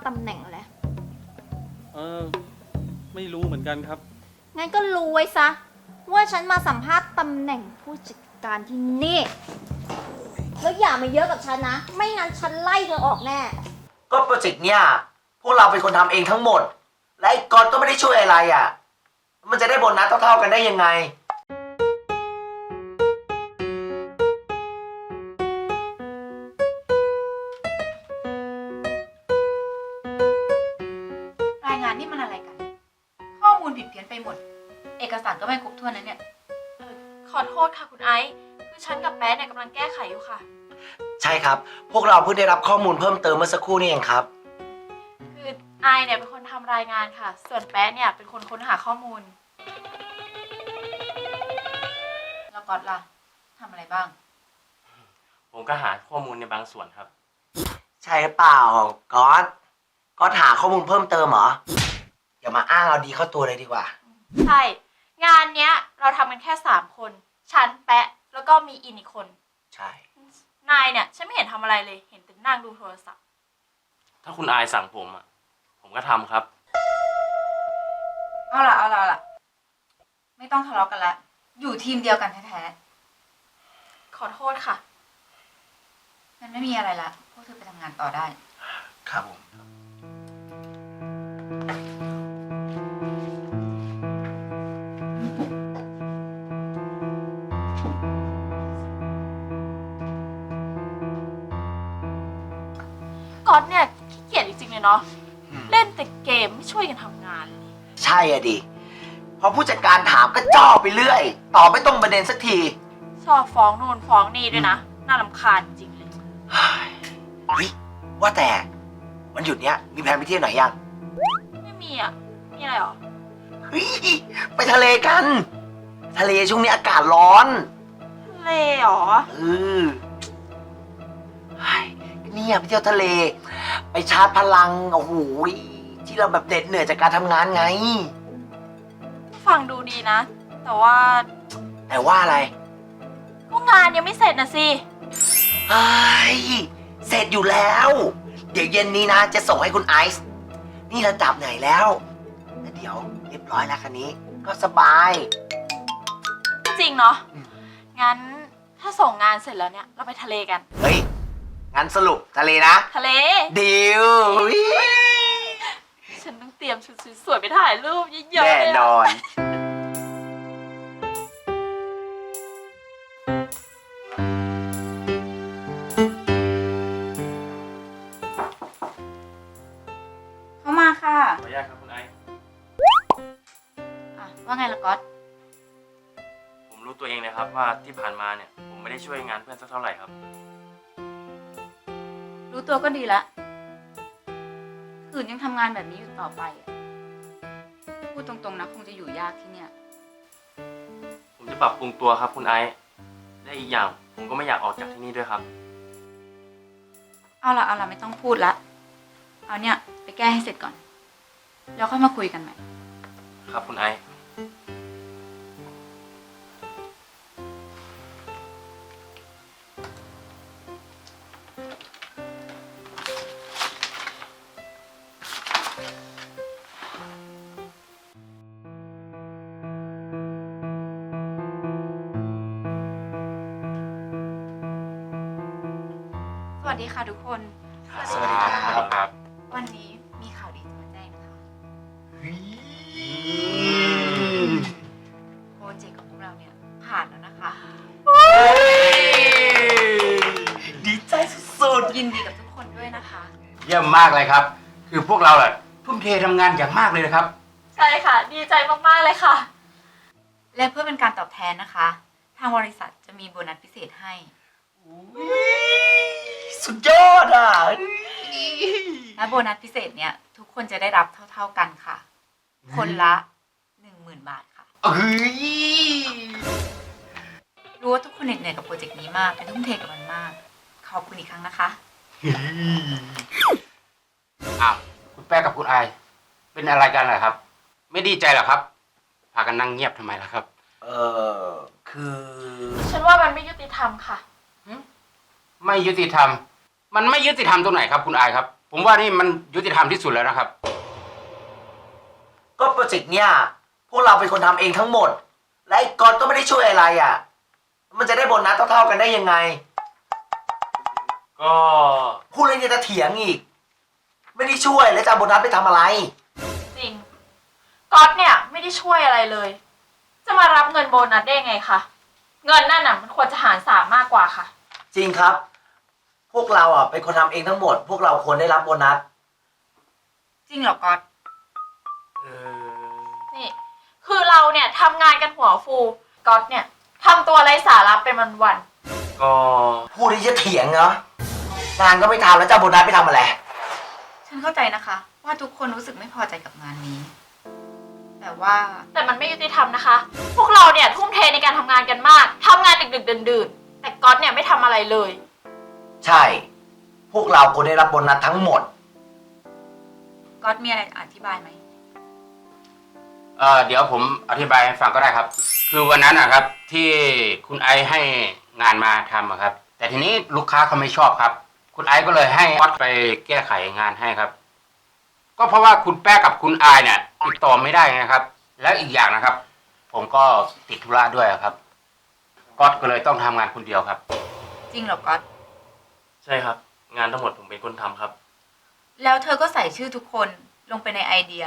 ษณ์ตำแหน่งอะไรเออ ไม่รู้เหมือนกันครับ งั้นก็รู้ไว้ซะ ว่าฉันมาสัมภาษณ์ตำแหน่งผู้จัดการที่นี่ แล้วอย่ามาเยอะกับฉันนะ ไม่งั้นฉันไล่เธอออกแน่ ก็โปรเจกต์เนี่ยพวกเราเป็นคนทำเองทั้งหมด และไอ้ก๊อตก็ไม่ได้ช่วยอะไรอะ มันจะได้โบนัสเท่าๆกันได้ยังไง มูลผิดเพี้ยนไปหมด เอกสารก็ไม่ครบถ้วนนะเนี่ย ขอโทษค่ะคุณไอซ์คือฉันกับแป๊ะเนี่ยกำลังแก้ไขอยู่ค่ะ ใช่ครับ พวกเราเพิ่งได้รับข้อมูลเพิ่มเติมเมื่อสักครู่นี่เองครับ คือไอซ์เนี่ยเป็นคนทำรายงานค่ะ ส่วนแป๊ะเนี่ยเป็นคนค้นหาข้อมูล แล้วก๊อตล่ะทำอะไรบ้าง ผมก็หาข้อมูลในบางส่วนครับ ใช่หรือเปล่าก๊อตก๊อตหาข้อมูลเพิ่มเติมเหรอ อย่ามาอ้างเอาดีเข้าตัวเลยดีกว่า ใช่ งานเนี้ยเราทำกันแค่สามคน ฉันแป๊ะแล้วก็มีอินอีกคน ใช่ นายเนี่ย ฉันไม่เห็นทำอะไรเลย เห็นแต่นั่งดูโทรศัพท์ ถ้าคุณอายสั่งผมอะ ผมก็ทำครับ เอาล่ะเอาล่ะเอาล่ะ ไม่ต้องทะเลาะกันละ อยู่ทีมเดียวกันแท้ขอโทษค่ะ ๆมันไม่มีอะไรละพวกเธอไปทำงานต่อได้ ครับผม ก๊อตเนี่ยขี้เกียจจริงๆเลยเนาะ เล่นแต่เกมไม่ช่วยกันทำงานเลยใช่อะดิพอผู้จัดการถามก็จ่อไปเรื่อย ตอบไม่ตรงประเด็นสักที ชอบฟ้องนู่นฟ้องนี่ด้วยนะ น่ารำคาญจริงเลย เฮ้ยว่าแต่วันหยุดเนี้ยมีแผนไปเที่ยวไหนยัง ไม่มีอะ มีอะไรหรอ เฮ้ยไปทะเลกัน ทะเลช่วงนี้อากาศร้อนทะเลหรอ เออเฮ้ยเนี่ยไปเที่ยวทะเล ไปชาร์จพลังโอ้โหที่เราแบบเด็ดเหนื่อยจากการทำงานไง ฟังดูดีนะ แต่ว่าแต่ว่าอะไรก็งานยังไม่เสร็จนะสิ เฮ้ยเสร็จอยู่แล้ว เดี๋ยวเย็นนี้นะ จะส่งให้คุณไอซ์นี่ระดับไหนแล้วแต่เดี๋ยวเรียบร้อยแล้วคันนี้ ก็สบาย จริงเนาะอืมงั้นถ้าส่งงานเสร็จแล้วเนี่ย เราไปทะเลกัน เฮ้ย งั้นสรุปทะเลนะทะเล ดิวฉันต้องเตรียมชุดสวยๆไปถ่ายรูปเยอะๆแน่เลยนอะอน ที่ผ่านมาเนี่ย ผมไม่ได้ช่วยงานเพื่อนสักเท่าไหร่ครับ รู้ตัวก็ดีละคืนยังทำงานแบบนี้อยู่ต่อไปอะพูดตรงๆนะคงจะอยู่ยากที่เนี่ย ผมจะปรับปรุงตัวครับคุณไอซ์และอีกอย่างผมก็ไม่อยากออกจากที่นี่ด้วยครับ เอาละเอาละไม่ต้องพูดละ เอาเนี่ย ไปแก้ให้เสร็จก่อน แล้วค่อยมาคุยกันใหม่ ครับคุณไอซ์ วัสดีค่ะทุกคน สวัสดีครับ ครับวันนี้มีข่าวดีจะมาแจ้งนะคะโปรเจกต์ของพวกเราเนี่ยผ่านแล้วนะคะ ดีใจสุดยินดีกับทุกคนด้วยนะคะเยี่ยมมากเลยครับ คือพวกเราแหละทุ่มเททำงานอย่างมากเลยนะครับ ใช่ค่ะ ดีใจมาก ๆ เลยค่ะ และเพื่อเป็นการตอบแทนนะคะ ทางบริษัทจะมีโบนัสพิเศษให้ๆ สุดยอดอะและโบนัสพิเศษเนี่ยทุกคนจะได้รับเท่า ๆกันค่ะ คนละหนึ่งหมื่นบาทค่ะ เอ้ยรู้ว่าทุกคนเหน็ดเหนื่อยกับโปรเจกต์นี้มากและทุ่มเทกับมันมาก ขอบคุณอีกครั้งนะคะ อ้าวคุณแป้กับคุณไอาย เป็นอะไรกันเหรอครับ ไม่ดีใจเหรอครับ พากันนั่งเงียบทำไมล่ะครับ เออคือ ฉันว่ามันไม่ยุติธรรมค่ะ ไม่ยุติธรรม มันไม่ยุติธรรมตรงไหนครับ คุณไอายครับ ผมว่านี่มันยุติธรรมที่สุดแล้วนะครับ ก็โปรเจกต์เนี่ยพวกเราเป็นคนทำเองทั้งหมด และไอ้ก๊อตก็ไม่ได้ช่วยอะไรอะ มันจะได้โบนัสเท่าๆกันได้ยังไง ก็พูดแล้วยังจะเถียงอีก ไม่ได้ช่วยแล้วจะเอาโบนัสไปทำอะไร จริงก๊อตเนี่ยไม่ได้ช่วยอะไรเลย จะมารับเงินโบนัสได้ไงคะ เงินนั่นน่ะมันควรจะหารสามมากกว่าค่ะ จริงครับ พวกเราอะเป็นคนทำเองทั้งหมด พวกเราควรได้รับโบนัส จริงเหรอก๊อตเออนี่ คือเราเนี่ยทำงานกันหัวฟูก๊อตเนี่ยทำตัวไร้สาระเป็นวันวันก็พูดที่จะเถียงเหรองานก็ไม่ทำแล้วจะเอาโบนัสไปทำอะไรฉันเข้าใจนะคะ ว่าทุกคนรู้สึกไม่พอใจกับงานนี้ แต่ว่าๆแต่มันไม่ยุติธรรมนะคะ พวกเราเนี่ยทุ่มเทในการทำงานกันมากทำงานดึกๆดื่นๆแต่ก๊อตเนี่ยไม่ทำอะไรเลย ใช่ พวกเราควรได้รับโบนัสทั้งหมด ก๊อตมีอะไรอธิบายไหม เอ่อเดี๋ยวผมอธิบายให้ฟังก็ได้ครับ คือวันนั้นนะครับที่คุณไอซ์ให้งานมาทำอะครับ แต่ทีนี้ลูกค้าเขาไม่ชอบครับ คุณไอซ์ก็เลยให้วัดไปแก้ไขงานให้ครับ ก็เพราะว่าคุณแป้กับคุณอายเนี่ยติดต่อไม่ได้ไงครับ แล้วอีกอย่างนะครับ ผมก็ติดธุระด้วยครับก๊อตก็เลยต้องทำงานคนเดียวครับ จริงเหรอก๊อตใช่ครับ งานทั้งหมดผมเป็นคนทำครับ แล้วเธอก็ใส่ชื่อทุกคนลงไปในไอเดีย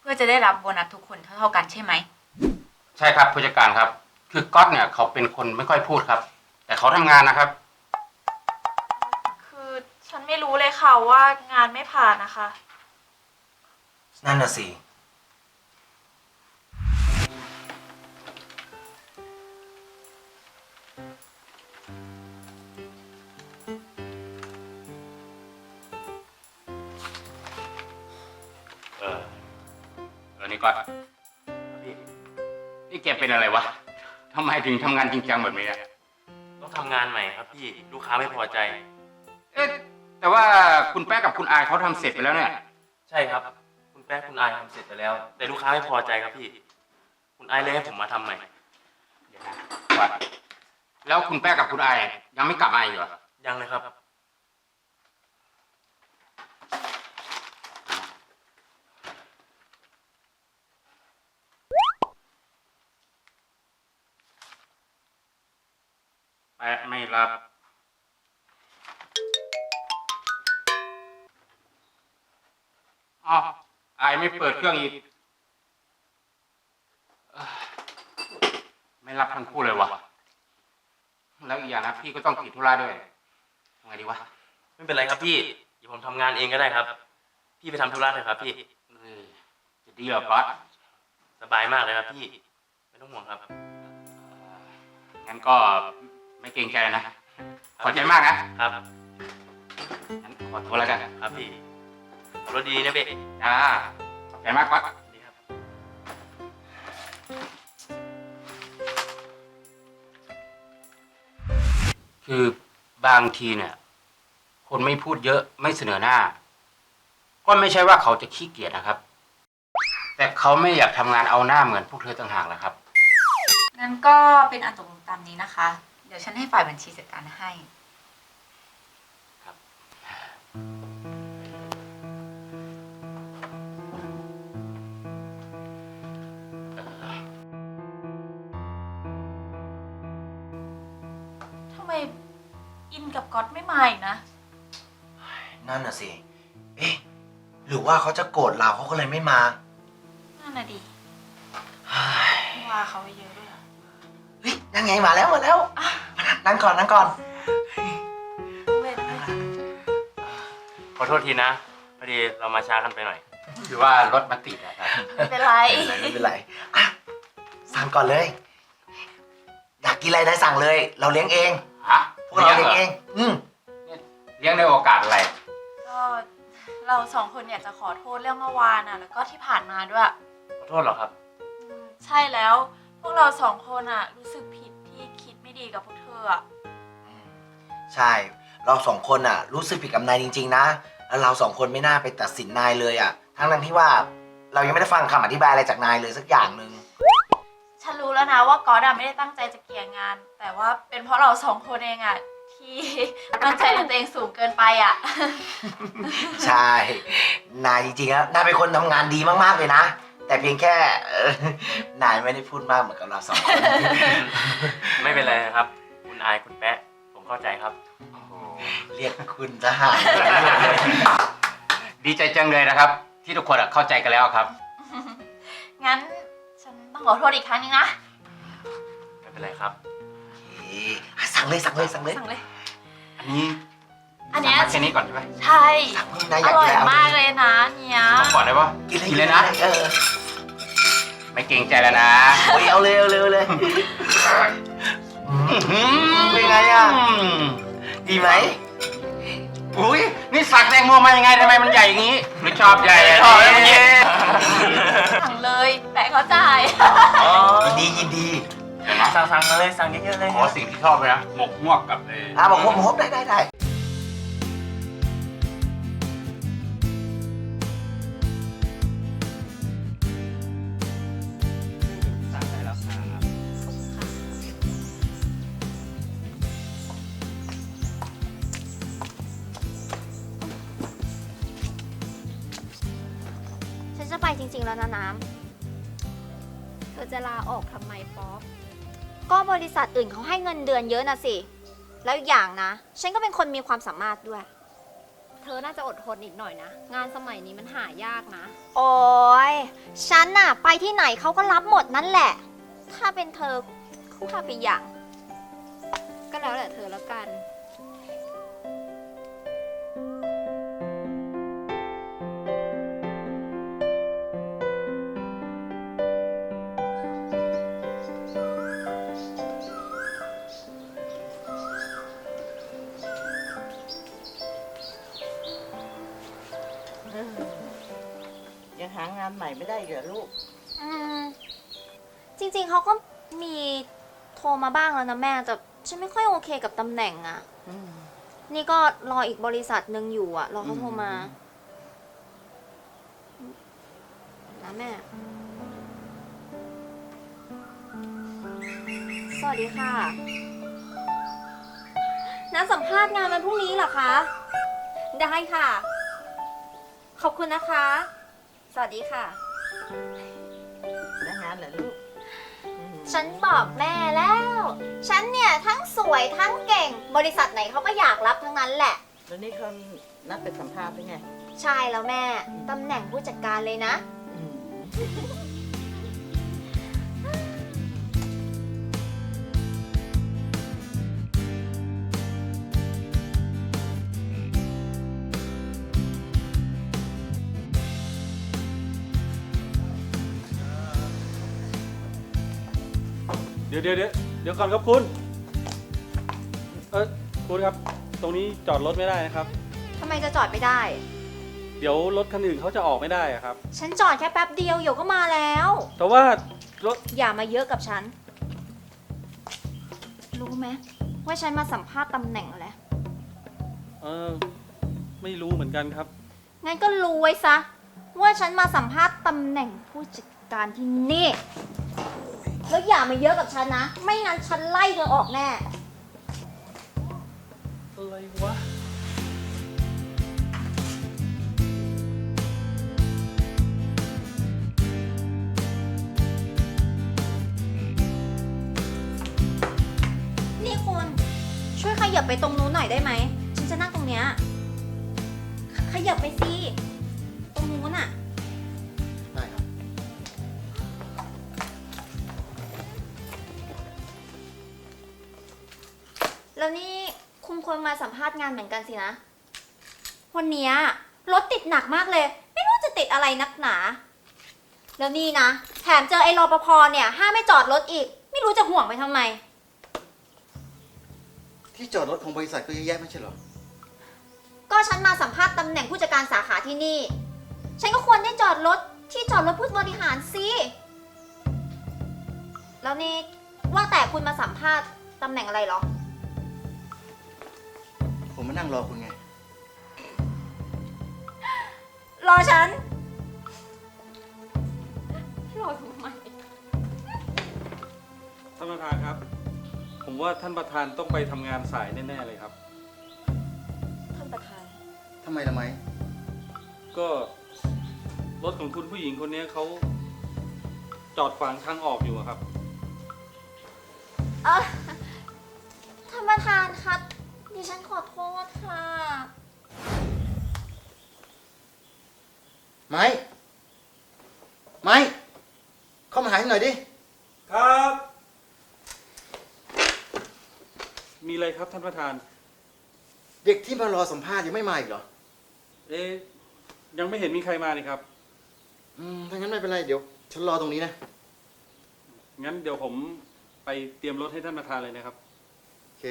เพื่อจะได้รับโบนัสทุกคนเท่าๆกันใช่ไหม ใช่ครับผู้จัดการครับ คือก๊อตเนี่ยเขาเป็นคนไม่ค่อยพูดครับ แต่เขาทำงานนะครับ คือฉันไม่รู้เลยค่ะว่างานไม่ผ่านนะคะ นั่นน่ะสิ เออนี่ก๊อตพี่นี่แกเป็นอะไรวะทำไมถึงทำงานจริงจังแบบนี้อะต้องทำงานใหม่ครับพี่ลูกค้าไม่พอใจ เอ๊ะแต่ว่าคุณแป๊ะกับคุณอายเขาทำเสร็จไปแล้วเนี่ย ใช่ครับ คุณแป๊ะคุณอายทำเสร็จไปแล้ว แต่ลูกค้าไม่พอใจครับพี่ คุณอายเลยให้ผมมาทำใหม่เดี๋ยวนะก๊อตแล้วคุณแป๊ะกับคุณอายยังไม่กลับมาอีกเหรอยังเลยครับ แป๊ะไม่รับ อ๋ออายไม่เปิดเครื่องอีกเอ้ยไม่รับทั้งคู่เลยวะแล้วอีกอย่างนะพี่ก็ต้องติดธุระด้วยทำไงดีวะ ไม่เป็นไรครับพี่เดี๋ยวผมทำงานเองก็ได้ครับ พี่ไปทำธุระเถอะครับพี่ เออจะดีเหรอก๊อตสบายมากเลยครับพี่ ไม่ต้องห่วงครับ งั้นก็ ไม่เกรงใจนะ ขอบใจมากนะครับงั้นขอตัวแล้วกันครับพี่ขับรถดีๆนะเบ๊จ้าขอบใจมากก๊อตดีครับ คือบางทีเนี่ย คนไม่พูดเยอะไม่เสนอหน้า ก็ไม่ใช่ว่าเขาจะขี้เกียจนะครับ แต่เขาไม่อยากทำงานเอาหน้าเหมือนพวกเธอต่างหากแหละครับ งั้นก็เป็นอันตกลงตามนี้นะคะ เดี๋ยวฉันให้ฝ่ายบัญชีจัดการให้ ทำไมอินกับก๊อตไม่มาอีกนะ นั่นน่ะสิ เอ๊ะ หรือว่าเขาจะโกรธเราเขาก็เลยไม่มานั่นน่ะดิเฮ้ยว่าเขาไปเยอะด้วยอะเฮ้ยนั่งไงมาแล้วมาแล้ว นั่งก่อนนั่งก่อนเว้ยเว้ยขอโทษทีนะ พอดีเรามาช้ากันไปหน่อย คือว่ารถมาติดนะครับ ไม่เป็นไร ไม่เป็นไรอะสั่งก่อนเลย อยากกินอะไรได้สั่งเลย เราเลี้ยงเอง ฮะพวกเราเลี้เลี้ยยงงเหรเออง อืมเลี้ยงในโอกาสอะไร ก็เราสองคนอยากจะขอโทษเรื่องเมื่อวานอะ แล้วก็ที่ผ่านมาด้วย ขอโทษเหรอครับ อืมใช่แล้ว พวกเราสองคนอะ รู้สึกผิดที่คิ ดไม่ดีกับพวกเธออะใช่ เราสองคนอะ รู้สึกผิดกับนายจริง ๆ นะ แล้วเราสองคนไม่น่าไปตัดสินนายเลยอะ ทั้งนั้นที่ว่าเรายังไม่ได้ฟังคำอธิบายอะไรจากนายเลยสักอย่างหนึ่งฉันรู้แล้วนะว่าก๊อตอะไม่ได้ตั้งใจจะเกลี่ยงาน แต่ว่าเป็นเพราะเราสองคนเองอะที่มันใจในตัวเองสูงเกินไปอะใช่ นายจริงๆแล้วนายเป็นคนทำงานดีมากๆเลยนะ แต่เพียงแค่เอ่อนายไม่ได้พูดมากเหมือนกับเราสองคน ไม่เป็นไรนะครับ คุณไอคุณแปะ ผมเข้าใจครับ เรียกคุณทหาร ดีใจจังเลยนะครับ ที่ทุกคนอะเข้าใจกันแล้วครับ งั้นฉันต้องขอโทษอีกครั้งนึงนะ ไม่เป็นไรครับเอ๊ะสั่งเลยสั่งเลยสั่งเลย สั่งเลย อันนี้ อันเนี้ยสามารถแค่นี้ก่อนใช่ไหมใช่สั่งเลยนายอากอยร่อยกินอะไรมากเลยนะเนี่ยเอาก่อนได้ปะกินเลยกินเลยนะ เออไม่เกรงใจแล้วนะโอ้ยเอาเลยเอาเลยเอาเลย เป็นไงอะดีไหมอุ้ยนี่สักแตงโมมายังไงทำไมมันใหญ่อย่างนี้ไม่ชอบใหญ่ชอบแล้วเมื่อกี้สั่งเลยแปะเขาจ่าย ยินดียินดีสั่งสั่งมาเลยสั่งเยอะๆเลยขอสิ่งที่ชอบเลยนะหมกมวกกับเอออะบอกผมผมได้ได้ได้ อื่นเขาให้เงินเดือนเยอะนะสิ แล้วอีกอย่างนะ ฉันก็เป็นคนมีความสามารถด้วย เธอน่าจะอดทนอีกหน่อยนะ งานสมัยนี้มันหายากนะ โอ้ยฉันน่ะ ไปที่ไหนเขาก็รับหมดนั่นแหละ ถ้าเป็นเธอคู่พาไปอย่าง ก็แล้วแต่เธอแล้วกันางานใหม่ไม่ได้อีกเหรอลูก อืมจริงๆเขาก็มีโทรมาบ้างแล้วนะแม่แต่ฉันไม่ค่อยโอเคกับตำแหน่งอะนี่ก็รออีกบริษัทหนึ่งอยู่อะรอเขาโทรมานะแม่ สวัสดีค่ะนัดสัมภาษณ์งานวันพรุ่งนี้เหรอคะ ได้ค่ะ ขอบคุณนะคะ สวัสดีค่ะได้งานเหรอลูกอืมฉันบอกแม่แล้ว ฉันเนี่ยทั้งสวยทั้งเก่ง บริษัทไหนเขาก็อยากรับทั้งนั้นแหละ แล้วนี่เขานัดไปสัมภาษณ์ได้ไงใช่แล้วแม่ ตำแหน่งผู้จัดการเลยนะ อืม เดี๋ยวเดี๋ยวเดี๋ยวเดี๋ยวก่อนครับคุณ เออคุณครับ ตรงนี้จอดรถไม่ได้นะครับ ทำไมจะจอดไม่ได้ เดี๋ยวรถคันอื่นเขาจะออกไม่ได้อะครับ ฉันจอดแค่แป๊บเดียวเดี๋ยวก็มาแล้ว แต่ว่ารถอย่ามาเยอะกับฉัน รู้ไหมว่าฉันมาสัมภาษณ์ตำแหน่งอะไร เออไม่รู้เหมือนกันครับ งั้นก็รู้ไว้ซะ ว่าฉันมาสัมภาษณ์ตำแหน่งผู้จัดการที่นี่ แล้วอย่ามาเยอะกับฉันนะ ไม่งั้นฉันไล่เธอออกแน่ อะไรวะ นี่คุณ ช่วยขยับไปตรงนู้นหน่อยได้ไหม ฉันจะนั่งตรงเนี้ยขขยับไปสิ แล้วนี่คุณควรมาสัมภาษณ์งานเหมือนกันสินะ วันเนี้ยรถติดหนักมากเลย ไม่รู้จะติดอะไรนักหนา แล้วนี่นะ แถมเจอไอ้รอปภเนี่ยห้ามไม่จอดรถอีก ไม่รู้จะห่วงไปทำไม ที่จอดรถของบริษัทก็เยอะแยะไม่ใช่เหรอ ก็ฉันมาสัมภาษณ์ตำแหน่งผู้จัดการสาขาที่นี่ ฉันก็ควรได้จอดรถที่จอดรถผู้บริหารสิ แล้วนี่ว่าแต่คุณมาสัมภาษณ์ตำแหน่งอะไรเหรอผ มมานั่งรอคุณไง รอฉัน รอทำไมท่านประธานครับ ผมว่าท่านประธานต้องไปทำงานสายแน่ ๆ เลยครับ ท่านประธาน ทำไมละไหม ก็รถของคุณผู้หญิงคนนี้เขาจอดขวางทางออกอยู่อะครับ เออท่านประธานคะ ดิฉันขอโทษค่ะ ไม้ไม้เข้ามาหาให้หน่อยดิ ครับ มีอะไรครับท่านประธาน เด็กที่มารอสัมภาษณ์ยังไม่มาอีกเหรอ เอ๊ะยังไม่เห็นมีใครมาเลยครับ อืมถ้างั้นไม่เป็นไรเดี๋ยว ฉันรอตรงนี้นะ งั้นเดี๋ยวผมไปเตรียมรถให้ท่านประธานเลยนะครับ โอเค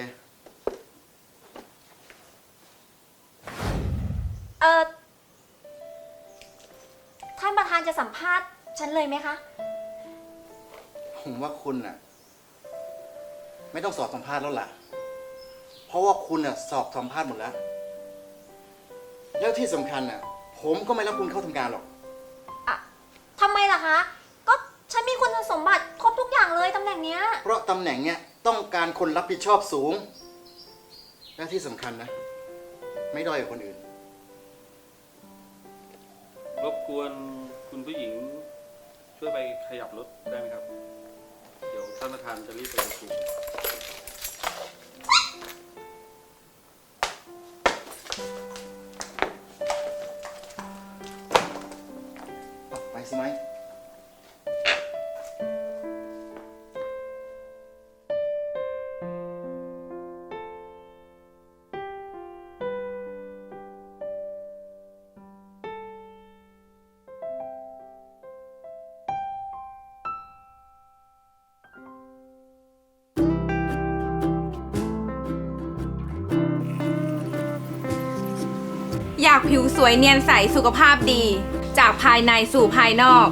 ออท่านประธานจะสัมภาษณ์ฉันเลยไหมคะ ผมว่าคุณน่ะ ไม่ต้องสอบสัมภาษณ์แล้วล่ะ เพราะว่าคุณน่ะสอบสัมภาษณ์หมดแล้ว แล้วที่สำคัญน่ะ ผมก็ไม่รับคุณเข้าทำงานหรอก อะทำไมล่ะคะ ก็ฉันมีคุณสมบัติครบทุกอย่างเลยตำแหน่งเนี้ย เพราะตำแหน่งเนี้ยต้องการคนรับผิดชอบสูง และที่สำคัญนะ ไม่ด้อยกว่าคนอื่น กวนคุณผู้หญิงช่วยไปขยับรถได้ไหมครับ เดี๋ยวท่านประธานจะรีบไปประชุมากผิวสวยเนียนใสสุขภาพดี จากภายในสู่ภายนอก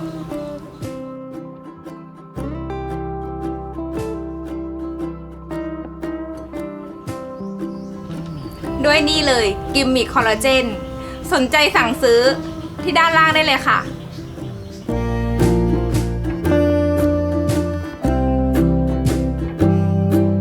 ด้วยนี่เลยกิมมิคคอลลาเจน สนใจสั่งซื้อที่ด้านล่างได้เลยค่ะ